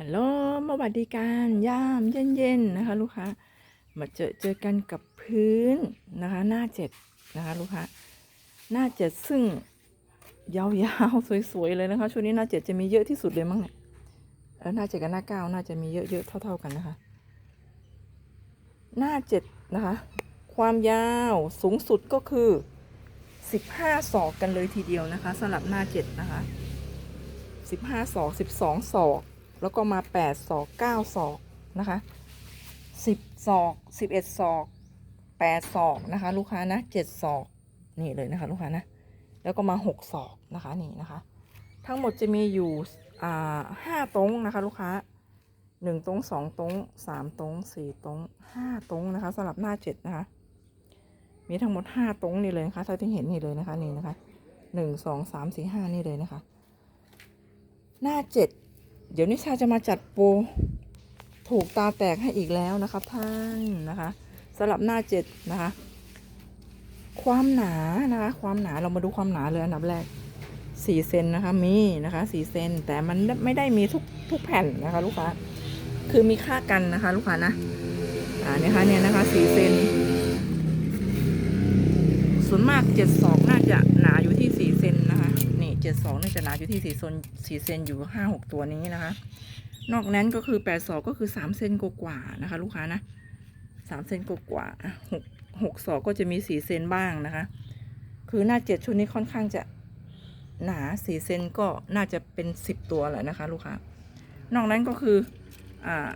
ฮัลโหลมาวัสดีการยามเย็นๆนะคะ ลูกค้า มาเจอเจอกันกับพื้นนะคะ หน้าเจ็ดนะคะ ลูกค้า หน้าเจ็ดซึ่งยาวๆสวยๆเลยนะคะช่วงนี้หน้าเจ็ดจะมีเยอะที่สุดเลยมั้งเนี่ยแล้วหน้าเจ็ดกับหน้าเก้าน่าจะมีเยอะๆเท่า ๆกันนะคะ หน้าเจ็ดนะคะ ความยาวสูงสุดก็คือ15ศอกกันเลยทีเดียวนะคะสำหรับหน้าเจ็ดนะคะ15ศอก12ศอก แล้วก็มา8ศอก9ศอกนะคะ10ศอก11ศอก8ศอกนะคะ ลูกค้านะ7ศอกนี่เลยนะคะ ลูกค้านะแล้วก็มา6ศอกนะคะนี่นะคะ ทั้งหมดจะมีอยู่อ่าห้าตรงนะคะ ลูกค้าหนึ่งตรงสองตรงสามตรงสี่ตรงห้าตรงนะคะสำหรับหน้าเจ็ดนะคะ มีทั้งหมดห้าตรงนี่เลยนะคะถ้าที่เห็นนี่เลยนะคะนี่นะคะหนึ่งสองสามสี่ห้านี่เลยนะคะ หน้าเจ็ด เดี๋ยวนิชาจะมาจัดโปรถูกตาแตกให้อีกแล้วนะครับท่านนะคะสำหรับหน้าเจ็ดนะคะ ความหนานะคะ ความหนาเรามาดูความหนาเลยอันดับแรกสี่เซนนะคะมีนะคะสี่เซนแต่มันไม่ได้มีทุกทุกแผ่นนะคะ ลูกค้าคือมีค่ากันนะคะ ลูกค้านะอ่าเนี่ยคะเนี่ยนะคะสี่เซนส่วนมากเจ็ดศอกน่าจะ จ็ดศอกน่าจะหนาอยู่ที่สี่เซนสี่เซนอยู่ห้าหกตัวนี้นะคะ นอกนั้นก็คือแปดศอกก็คือสามเซนกว่านะคะ ลูกค้านะสามเซนกว่าหกหกศอกก็จะมีสี่เซนบ้างนะคะ คือหน้าเจ็ดชุดนี้ค่อนข้างจะหนาสี่เซนก็น่าจะเป็นสิบตัวแหละนะคะ ลูกค้านอกนั้นก็คืออ่า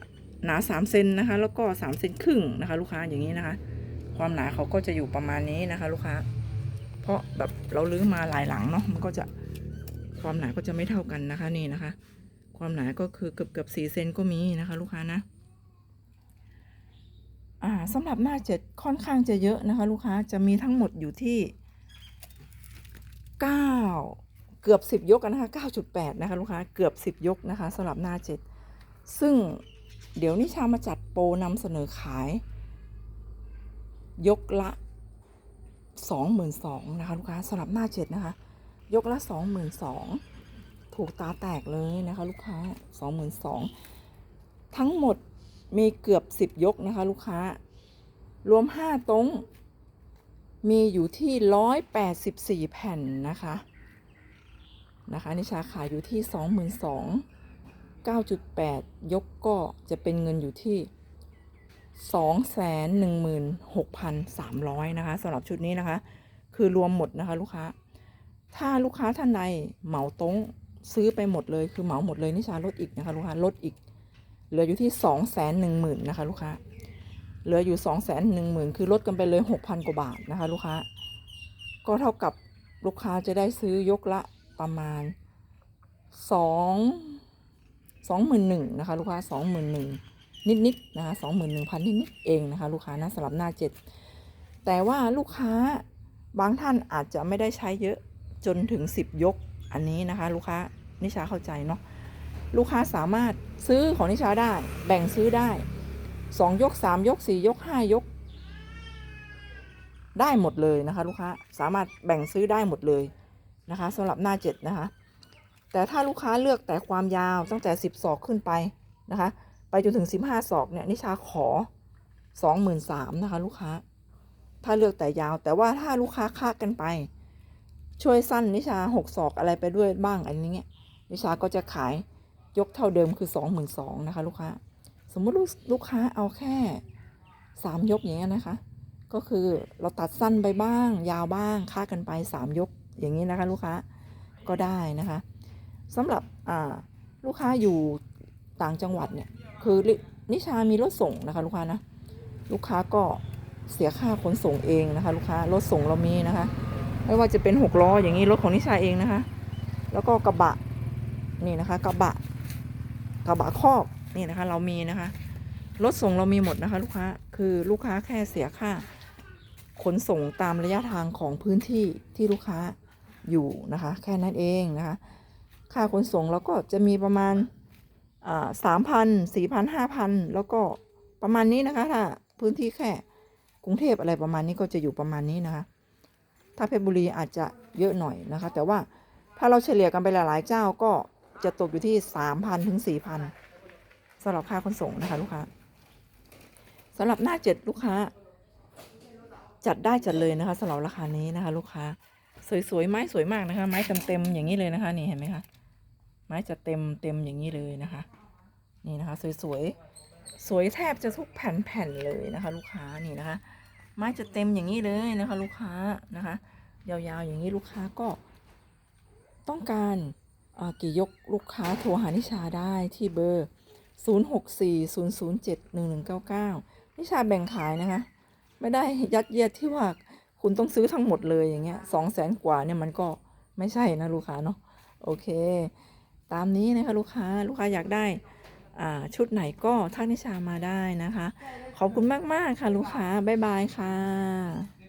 หนาสามเซนนะคะ แล้วก็สามเซนครึ่งนะคะ ลูกค้าอย่างนี้นะคะ ความหนาเขาก็จะอยู่ประมาณนี้นะคะ ลูกค้า เพราะแบบเราลื้อมาหลายหลังเนาะมันก็จะความหนาก็จะไม่เท่ากันนะคะนี่นะคะ ความหนาก็คือเกือบเกือบสี่เซนก็มีนะคะ ลูกค้านะอ่าสำหรับหน้าเจ็ดค่อนข้างจะเยอะนะคะ ลูกค้าจะมีทั้งหมดอยู่ที่เก้าเกือบสิบยกนนะคะเก้าจุดแปดนะคะ ลูกค้าเกือบสิบยกนะคะสำหรับหน้าเจ็ดซึ่งเดี๋ยวนิชามาจัดโปรนำเสนอขาย ยกละ สองหมื่นสองนะคะลูกค้าสำหรับหน้าเจ็ดนะคะ ยกละสองหมื่นสองถูกตาแตกเลยนะคะลูกค้าสองหมื่นสองทั้งหมดมีเกือบสิบยกนะคะ ลูกค้า รวมห้าตรงมีอยู่ที่ร้อยแปดสิบสี่แผ่นนะคะนะคะนิชาขายอยู่ที่สองหมื่นสองเก้าจุดแปดยกก็จะเป็นเงินอยู่ที่ สองแสนหนึ่งหมื่นหกพันสามร้อยนะคะสำหรับชุดนี้นะคะ คือรวมหมดนะคะลูกค้า ถ้าลูกค้าท่านใดเหมาตรงซื้อไปหมดเลยคือเหมาหมดเลยนิชาลดอีกนะคะลูกค้าลดอีก เหลืออยู่ที่สองแสนหนึ่งหมื่นนะคะลูกค้า เหลืออยู่สองแสนหนึ่งหมื่นคือลดกันไปเลยหกพันกว่าบาทนะคะลูกค้า ก็เท่ากับลูกค้าจะได้ซื้อยกละประมาณสองสองหมื่นหนึ่งนะคะลูกค้าสองหมื่ นิดๆนะคะสองหมื่นหนึ่งพันนิดๆเองนะคะลูกค้านะสำหรับหน้าเจ็ดแต่ว่าลูกค้าบางท่านอาจจะไม่ได้ใช้เยอะจนถึงสิบยกอันนี้นะคะ ลูกค้านิชาเข้าใจเนาะลูกค้าสามารถซื้อของนิชาได้แบ่งซื้อได้สองยกสามยกสี่ยกห้ายก ได้หมดเลยนะคะ ลูกค้าสามารถแบ่งซื้อได้หมดเลยนะคะสำหรับหน้าเจ็ดนะคะ แต่ถ้าลูกค้าเลือกแต่ความยาวตั้งแต่สิบศอกขึ้นไปนะคะ ไปจนถึงสิบห้าศอกเนี่ยนิชาขอสองหมื่นสามนะคะ ลูกค้า ถ้าเลือกแต่ยาว แต่ว่าถ้าลูกค้าคาดกันไป ช่วยสั้นนิชาหกศอกอะไรไปด้วยบ้างอันนี้เนี่ยนิชาก็จะขายยกเท่าเดิมคือสองหมื่นสองนะคะ ลูกค้า สมมุติลูกลูกค้าเอาแค่สามยกอย่างเงี้ยนะคะ ก็คือเราตัดสั้นไปบ้าง ยาวบ้างค่ากันไปสามยกอย่างนี้นะคะ ลูกค้าก็ได้นะคะสำหรับอ่าลูกค้าอยู่ต่างจังหวัดเนี่ย คือนิชามีรถส่งนะคะลูกค้านะลูกค้าก็เสียค่าขนส่งเองนะคะ ลูกค้ารถส่งเรามีนะคะ ไม่ว่าจะเป็นหกล้ออย่างนี้รถของนิชาเองนะคะ แล้วก็กระบะนี่นะคะ กระบะ กระบะครอบนี่นะคะ เรามีนะคะรถส่งเรามีหมดนะคะ ลูกค้าคือลูกค้าแค่เสียค่า ขนส่งตามระยะทางของพื้นที่ที่ลูกค้าอยู่นะคะ แค่นั้นเองนะคะ ค่าขนส่งเราก็จะมีประมาณ สามพันสี่พันห้าพันแล้วก็ประมาณนี้นะคะถ้าพื้นที่แค่กรุงเทพอะไรประมาณนี้ก็จะอยู่ประมาณนี้นะคะ ถ้าเพชรบุรีอาจจะเยอะหน่อยนะคะ แต่ว่าถ้าเราเฉลี่ยกันไปหลาย ๆ เจ้าก็จะตกอยู่ที่สามพันถึงสี่พันสำหรับค่าขนส่งนะคะลูกค้าสำหรับหน้าเจ็ดลูกค้า จัดได้จัดเลยนะคะสำหรับราคานี้นะคะ ลูกค้า สวยๆไม้สวยมากนะคะ ไม้เต็มๆอย่างนี้เลยนะคะนี่เห็นไหมคะ ไม้จะเต็มเต็มอย่างนี้เลยนะคะ นี่นะคะ สวยๆ สวยแทบจะทุกแผ่นๆเลยนะคะ ลูกค้านี่นะคะ ไม้จะเต็มอย่างนี้เลยนะคะ ลูกค้านะคะ ยาวๆอย่างนี้ลูกค้าก็ ต้องการกี่ยกลูกค้าโทรหานิชาได้ที่เบอร์ 0640071199 นิชาแบ่งขายนะคะ ไม่ได้ยัดเยียดที่ว่าคุณต้องซื้อทั้งหมดเลยอย่างเงี้ยสองแสนกว่าเนี่ยมันก็ไม่ใช่นะลูกค้าเนาะโอเค ตามนี้นะคะลูกค้าลูกค้าอยากได้ชุดไหนก็ทักนิชามาได้นะคะ ขอบคุณมาก ๆ ค่ะ ลูกค้า บ๊ายบายค่ะ